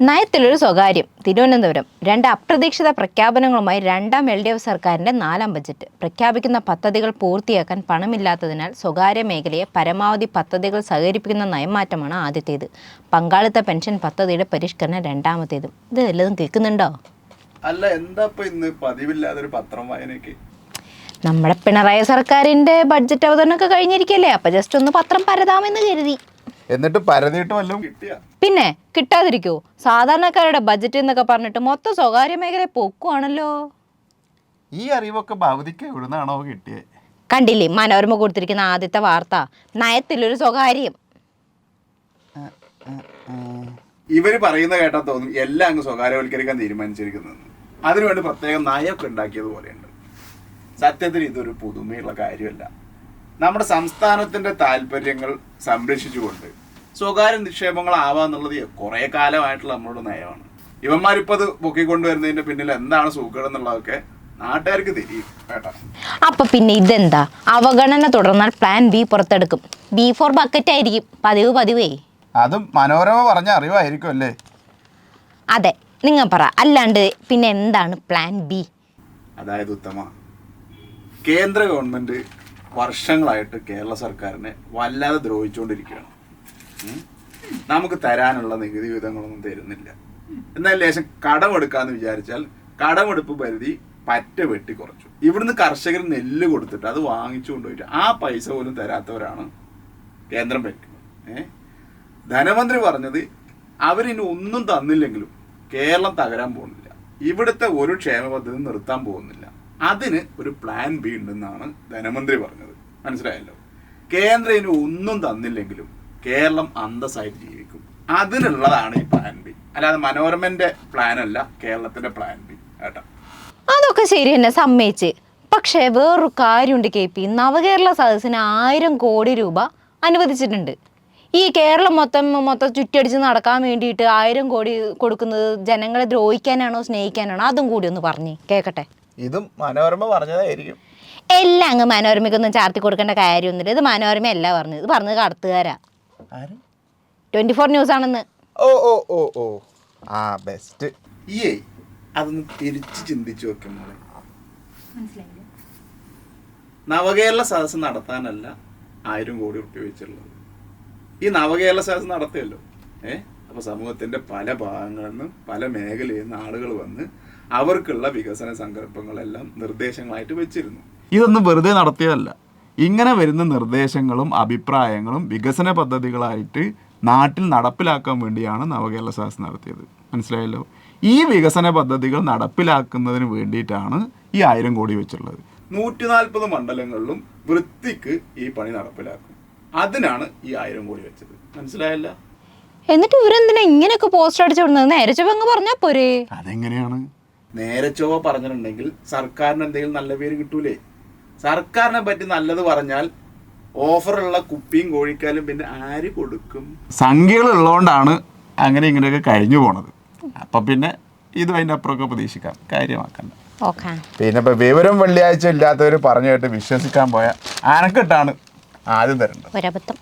നയത്തിലൊരു സ്വകാര്യം. തിരുവനന്തപുരം. രണ്ട് അപ്രതീക്ഷിത പ്രഖ്യാപനങ്ങളുമായി രണ്ടാം എൽ ഡി എഫ് സർക്കാരിന്റെ നാലാം ബജറ്റ്. പ്രഖ്യാപിക്കുന്ന പദ്ധതികൾ പൂർത്തിയാക്കാൻ പണമില്ലാത്തതിനാൽ സ്വകാര്യ മേഖലയെ പരമാവധി പദ്ധതികൾ സഹകരിപ്പിക്കുന്ന നയമാറ്റമാണ് ആദ്യത്തേത്. പങ്കാളിത്ത പെൻഷൻ പദ്ധതിയുടെ പരിഷ്കരണം രണ്ടാമത്തേതും. ഇത് വല്ലതും കേൾക്കുന്നുണ്ടോ? അല്ല എന്താ ഇന്ന് പതിവില്ലാതെ ഒരു പത്രം വായനയൊക്കെ? നമ്മുടെ പിണറായി സർക്കാരിന്റെ ബഡ്ജറ്റ് അവതരണമൊക്കെ കഴിഞ്ഞിരിക്കല്ലേ? അപ്പൊ ജസ്റ്റ് ഒന്ന് പത്രം പരതാമെന്ന് കരുതി. എന്നിട്ട് പരതിയിട്ട് വല്ലതും കിട്ടിയ. പിന്നെ കിട്ടാതിരിക്കോ? സാധാരണക്കാരുടെ ബജറ്റ് എന്നൊക്കെ പറഞ്ഞിട്ട് മൊത്തം സ്വകാര്യ മേഖലയെ പൊക്കുവാണല്ലോ. ഈ അറിവൊക്കെ ഭൗതിക്ക് എവിടുന്നാണോ കിട്ടിയത് കണ്ടില്ലേ? മനോരമ കൊടുത്തിരിക്കുന്ന ആദ്യത്തെ വാർത്ത. നയത്തിലൊരു സ്വകാര്യം. ഇവർ പറയുന്ന കേട്ടാ തോന്നും എല്ലാം അങ്ങ് സ്വകാര്യവൽക്കരിക്കാൻ തീരുമാനിച്ചിരിക്കുന്നത്. അതിനുവേണ്ടി പ്രത്യേകം നയമൊക്കെ ഉണ്ടാക്കിയത് പോലെയുണ്ട്. സത്യത്തിൽ ഇതൊരു പുതുമയുള്ള കാര്യമല്ല. നമ്മുടെ സംസ്ഥാനത്തിന്റെ താല്പര്യങ്ങൾ സംരക്ഷിച്ചുകൊണ്ട്. സ്വകാര്യ നിക്ഷേപങ്ങളാവാന്നുള്ളത് കുറെ കാലമായിട്ടുള്ള നമ്മളുടെ നയമാണ്. ഇവന്മാരിപ്പോ അത് പൊക്കിക്കൊണ്ടുവരുന്നതിന്റെ പിന്നിൽ എന്താണ് സൂക്കേട് എന്നുള്ളതൊക്കെ നാട്ടുകാർക്ക് തിരിയും കേട്ടോ. അപ്പൊ പിന്നെ ഇതെന്താ? അവഗണന തുടർന്നാൽ പ്ലാൻ ബി പുറത്തെടുക്കും. ബി ഫോർ ബക്കറ്റ് ആയിരിക്കും. പതിവ് പതിവേ. അതും മനോരമ പറഞ്ഞ അറിവായിരിക്കും അല്ലേ? അതെ നിങ്ങൾ പറ. അല്ലാണ്ട് പിന്നെ എന്താണ് പ്ലാൻ ബി അതായത് ഉത്തമ കേന്ദ്ര ഗവൺമെന്റ് വർഷങ്ങളായിട്ട് കേരള സർക്കാരിനെ വല്ലാതെ ദ്രോഹിച്ചുകൊണ്ടിരിക്കുകയാണ്. നമുക്ക് തരാനുള്ള നികുതി വിധങ്ങളൊന്നും തരുന്നില്ല. എന്നാൽ ലേശം കടമെടുക്കാന്ന് വിചാരിച്ചാൽ കടമെടുപ്പ് പരിധി പറ്റ വെട്ടി കുറച്ചു. ഇവിടുന്ന് കർഷകർ നെല്ല് കൊടുത്തിട്ട് അത് വാങ്ങിച്ചു കൊണ്ടുപോയിട്ട് ആ പൈസ പോലും തരാത്തവരാണ് കേന്ദ്രം ഭരിക്കുന്നത്. ഏഹ് ധനമന്ത്രി പറഞ്ഞത് അവരിനി ഒന്നും തന്നില്ലെങ്കിലും കേരളം തകരാൻ പോകുന്നില്ല. ഇവിടുത്തെ ഒരു ക്ഷേമ പദ്ധതി നിർത്താൻ പോകുന്നില്ല. അതിന് ഒരു പ്ലാൻ ബി ഉണ്ടെന്നാണ് ധനമന്ത്രി പറഞ്ഞത്. മനസ്സിലായല്ലോ? കേന്ദ്രം ഇനി ഒന്നും തന്നില്ലെങ്കിലും കേരളം അന്തസ്സായിട്ട് ജീവിക്കും. അതിനുള്ളതാണ് ഈ പ്ലാൻ ബി അല്ലാതെ മനോരമന്റെ പ്ലാൻ അല്ല കേരളത്തിന്റെ പ്ലാൻ ബി കേട്ടോ. അതൊക്കെ ശരി തന്നെ സമ്മതിച്ച്. പക്ഷേ വേറൊരു കാര്യമുണ്ട് കെ പി. നവകേരള സദസ്സിന് ആയിരം കോടി രൂപ അനുവദിച്ചിട്ടുണ്ട്. ഈ കേരളം മൊത്തം മൊത്തം ചുറ്റടിച്ച് നടക്കാൻ വേണ്ടിയിട്ട് ആയിരം കോടി കൊടുക്കുന്നത് ജനങ്ങളെ ദ്രോഹിക്കാനാണോ സ്നേഹിക്കാനാണോ? അതും കൂടി ഒന്ന് പറഞ്ഞേ കേൾക്കട്ടെ. ഇതും മനോരമ പറഞ്ഞതായിരിക്കും. എല്ലാം അങ്ങ് മനോരമയ്ക്കൊന്നും ചാർത്തി കൊടുക്കേണ്ട കാര്യമൊന്നുമില്ല. ഇത് മനോരമ അല്ല പറഞ്ഞത്. ഇത് പറഞ്ഞത് കടത്തുകാരാ. ട്വന്റി ഫോർ ന്യൂസ് ആണെന്ന് ഓ ഓ ഓ ഓ. ആ ബെസ്റ്റ് അതൊന്ന് തിരിച്ചു ചിന്തിച്ചു നോക്കുമ്പോൾ നവകേരള സദസ് നടത്താനല്ല ആയിരം കോടി റുപ്യ വെച്ചുള്ളത് ഈ നവകേരള സദസ് നടത്തിയല്ലോ. ഏഹ് അപ്പൊ സമൂഹത്തിന്റെ പല ഭാഗങ്ങളിൽ നിന്നും പല മേഖലയിൽ നിന്ന് ആളുകൾ വന്ന് അവർക്കുള്ള വികസന സങ്കല്പങ്ങളെല്ലാം നിർദ്ദേശങ്ങളായിട്ട് വെച്ചിരുന്നു. ഇതൊന്നും വെറുതെ നടത്തിയതല്ല. ഇങ്ങനെ വരുന്ന നിർദ്ദേശങ്ങളും അഭിപ്രായങ്ങളും വികസന പദ്ധതികളായിട്ട് നാട്ടിൽ നടപ്പിലാക്കാൻ വേണ്ടിയാണ് നവകേരള സദസ് നടത്തിയത്. മനസ്സിലായല്ലോ? ഈ വികസന പദ്ധതികൾ നടപ്പിലാക്കുന്നതിന് വേണ്ടിയിട്ടാണ് ഈ ആയിരം കോടി വെച്ചുള്ളത്. നൂറ്റി നാൽപ്പത് മണ്ഡലങ്ങളിലും വൃത്തിക്ക് ഈ പണി നടപ്പിലാക്കും. അതിനാണ് ഈ ആയിരം കോടി വെച്ചത്. മനസ്സിലായല്ല? എന്നിട്ട് ഇവരെന്തിനാ ഇങ്ങനെയൊക്കെ പോസ്റ്റർ അടിച്ചു വിടുന്നത്? നേരെ പറഞ്ഞാ പോരേ. അതെങ്ങനെയാണ്? നേരെ ചൊവ്വ പറഞ്ഞിട്ടുണ്ടെങ്കിൽ സർക്കാരിന് എന്തെങ്കിലും നല്ല പേര് കിട്ടൂലേ? സർക്കാരിനെ പറ്റി നല്ലത് പറഞ്ഞാൽ ഓഫറുള്ള കുപ്പിയും കോഴിക്കാലും പിന്നെ ആര് കൊടുക്കും? സംഖ്യകൾ ഉള്ളതുകൊണ്ടാണ് അങ്ങനെ ഇങ്ങനെയൊക്കെ കഴിഞ്ഞു പോണത്. അപ്പൊ പിന്നെ ഇത് അതിന്റെ അപ്പുറമൊക്കെ പ്രതീക്ഷിക്കാം. കാര്യമാക്കണ്ട. ഓക്കെ. പിന്നെ ഇപ്പൊ വിവരം വെള്ളിയാഴ്ച ഇല്ലാത്തവർ പറഞ്ഞു കേട്ട് വിശ്വസിക്കാൻ പോയ അനക്കിട്ടാണ് ആദ്യം തരേണ്ടത്. ഒരബദ്ധം.